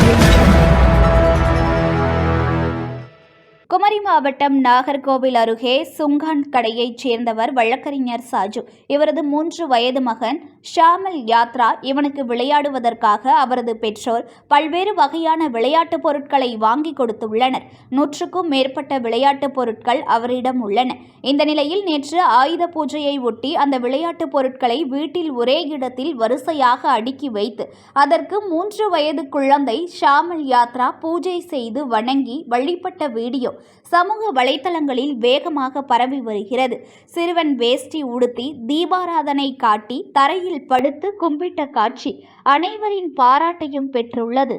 Thank you. Kumari மாவட்டம் நாகர்கோவில் அருகே சுங்கான் கடையைச் சேர்ந்தவர் வழக்கறிஞர் சாஜு. இவரது மூன்று வயது மகன் ஷாமல் யாத்ரா இவனுக்கு விளையாடுவதற்காக அவரது பெற்றோர் பல்வேறு வகையான விளையாட்டுப் பொருட்களை வாங்கி கொடுத்துள்ளனர். நூற்றுக்கும் மேற்பட்ட விளையாட்டுப் பொருட்கள் அவரிடம் உள்ளன. இந்த நிலையில் நேற்று ஆயுத பூஜையை ஒட்டி அந்த விளையாட்டுப் பொருட்களை வீட்டில் ஒரே இடத்தில் வரிசையாக அடுக்கி வைத்து அதற்கு மூன்று வயது குழந்தை ஷாமல் யாத்ரா பூஜை செய்து வணங்கி வழிபட்ட வீடியோ சமூக வலைத்தளங்களில் வேகமாக பரவி வருகிறது. சிறுவன் வேஷ்டி உடுத்தி தீபாராதனை காட்டி தரையில் படுத்து கும்பிட்ட காட்சி அனைவரின் பாராட்டையும் பெற்றுள்ளது.